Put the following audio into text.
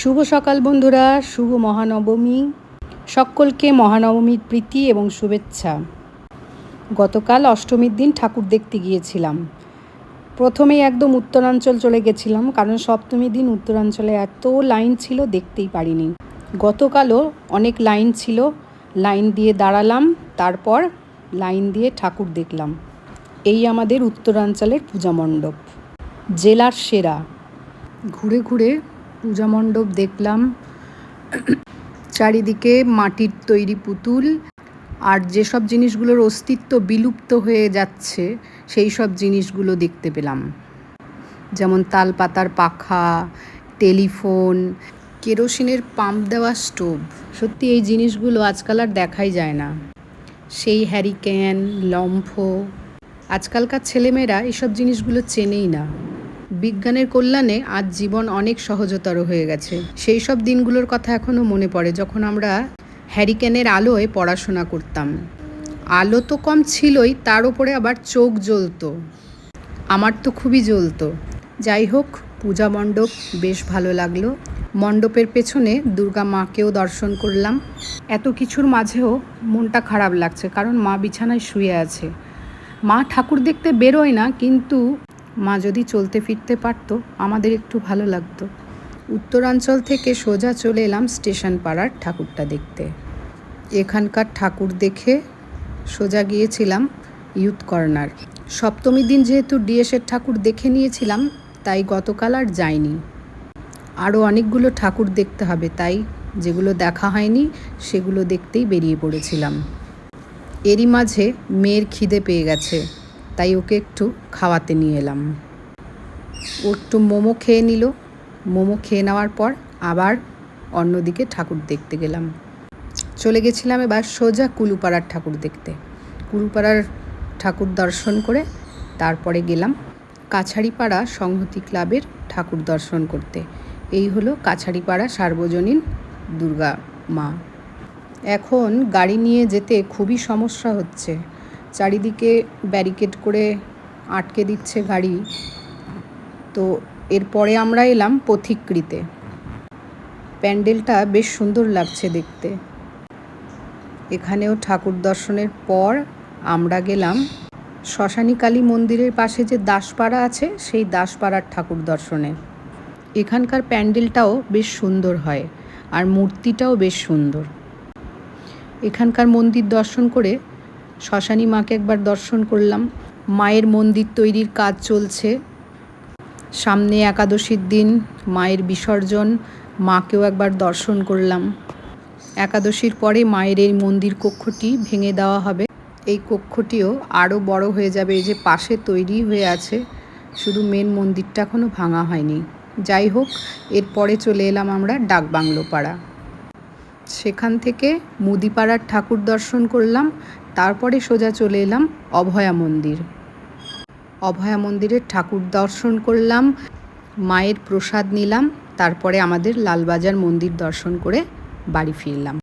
শুভ সকাল বন্ধুরা, শুভ মহানবমী। সকলকে মহানবমীর প্রীতি এবং শুভেচ্ছা। গতকাল অষ্টমীর দিন ঠাকুর দেখতে গিয়েছিলাম। প্রথমেই একদম উত্তরাঞ্চল চলে গেছিলাম, কারণ সপ্তমীর দিন উত্তরাঞ্চলে এত লাইন ছিল, দেখতেই পারিনি। গতকালও অনেক লাইন ছিল, লাইন দিয়ে দাঁড়ালাম, তারপর লাইন দিয়ে ঠাকুর দেখলাম। এই আমাদের উত্তরাঞ্চলের পূজা মণ্ডপ। জেলার সেরা। ঘুরে ঘুরে পূজা মণ্ডপ দেখলাম। চারিদিকে মাটির তৈরি পুতুল। আর যেসব জিনিসগুলোর অস্তিত্ব বিলুপ্ত হয়ে যাচ্ছে, সেই সব জিনিসগুলো দেখতে পেলাম। যেমন তালপাতার পাখা, টেলিফোন, কেরোসিনের পাম্প দেওয়া স্টোভ। সত্যি এই জিনিসগুলো আজকাল আর দেখাই যায় না। সেই হ্যারিকেন, লম্ফ। আজকালকার ছেলেমেয়েরা এসব জিনিসগুলো চেনেই না। বিজ্ঞানের কল্যাণে আজ জীবন অনেক সহজতর হয়ে গেছে। সেই সব দিনগুলোর কথা এখনও মনে পড়ে, যখন আমরা হ্যারিকেনের আলোয় পড়াশোনা করতাম। আলো তো কম ছিলই, তার উপরে আবার চোখ জ্বলতো। আমার তো খুবই জ্বলতো। যাই হোক, পূজা মণ্ডপ বেশ ভালো লাগল। মণ্ডপের পেছনে দুর্গা মাকেও দর্শন করলাম। এত কিছুর মাঝেও মনটা খারাপ লাগছে, কারণ মা বিছানায় শুয়ে আছে। মা ঠাকুর দেখতে বেরোয় না, কিন্তু মা যদি চলতে ফিরতে পারতো, আমাদের একটু ভালো লাগতো। উত্তরাঞ্চল থেকে সোজা চলে এলাম স্টেশন পাড়ার ঠাকুরটা দেখতে। এখানকার ঠাকুর দেখে সোজা গিয়েছিলাম ইউথ কর্নার। সপ্তমীর দিন যেহেতু ডিএসের ঠাকুর দেখে নিয়েছিলাম, তাই গতকাল আর যাইনি। আরও অনেকগুলো ঠাকুর দেখতে হবে, তাই যেগুলো দেখা হয়নি, সেগুলো দেখতেই বেরিয়ে পড়েছিলাম। এরই মাঝে মেয়ের খিদে পেয়ে গেছে। তাই ওকে একটু খাওয়াতে নিয়ে এলাম। ও একটু মোমো খেয়ে নিল। মোমো খেয়ে নেওয়ার পর আবার অন্যদিকে ঠাকুর দেখতে গেলাম। চলে গেছিলাম এবার সোজা কুলুপাড়ার ঠাকুর দেখতে। কুলুপাড়ার ঠাকুর দর্শন করে তারপরে গেলাম কাছাড়িপাড়া সংহতি ক্লাবের ঠাকুর দর্শন করতে। এই হলো কাছাড়িপাড়া সার্বজনীন দুর্গা মা। এখন গাড়ি নিয়ে যেতে খুবই সমস্যা হচ্ছে। চারিদিকে ব্যারিকেড করে আটকে দিচ্ছে গাড়ি। তো এরপরে আমরা এলাম পথিকৃতে। প্যান্ডেলটা বেশ সুন্দর লাগছে দেখতে। এখানেও ঠাকুর দর্শনের পর আমরা গেলাম শ্মশানী কালী মন্দিরের পাশে যে দাসপাড়া আছে, সেই দাসপাড়ার ঠাকুর দর্শনে। এখানকার প্যান্ডেলটাও বেশ সুন্দর হয় আর মূর্তিটাও বেশ সুন্দর। এখানকার মন্দির দর্শন করে শ্মশানী মাকে একবার দর্শন করলাম। মায়ের মন্দির তৈরির কাজ চলছে। সামনে একাদশীর দিন, মায়ের বিসর্জন, মাকেও একবার দর্শন করলাম। একাদশীর পরে মায়ের এই মন্দির কক্ষটি ভেঙে দেওয়া হবে। এই কক্ষটিও আরও বড় হয়ে যাবে, এই যে পাশে তৈরি হয়ে আছে। শুধু মেন মন্দিরটা এখনও ভাঙা হয়নি। যাই হোক, এরপরে চলে এলাম আমরা ডাকবাংলো পাড়া সেখান থেকে মুদিপাড়ার ঠাকুর দর্শন করলাম, তারপরে সোজা চলে এলাম অভয়া মন্দির। অভয়া মন্দিরের ঠাকুর দর্শন করলাম, মায়ের প্রসাদ নিলাম, তারপরে আমাদের লালবাজার মন্দির দর্শন করে বাড়ি ফিরলাম।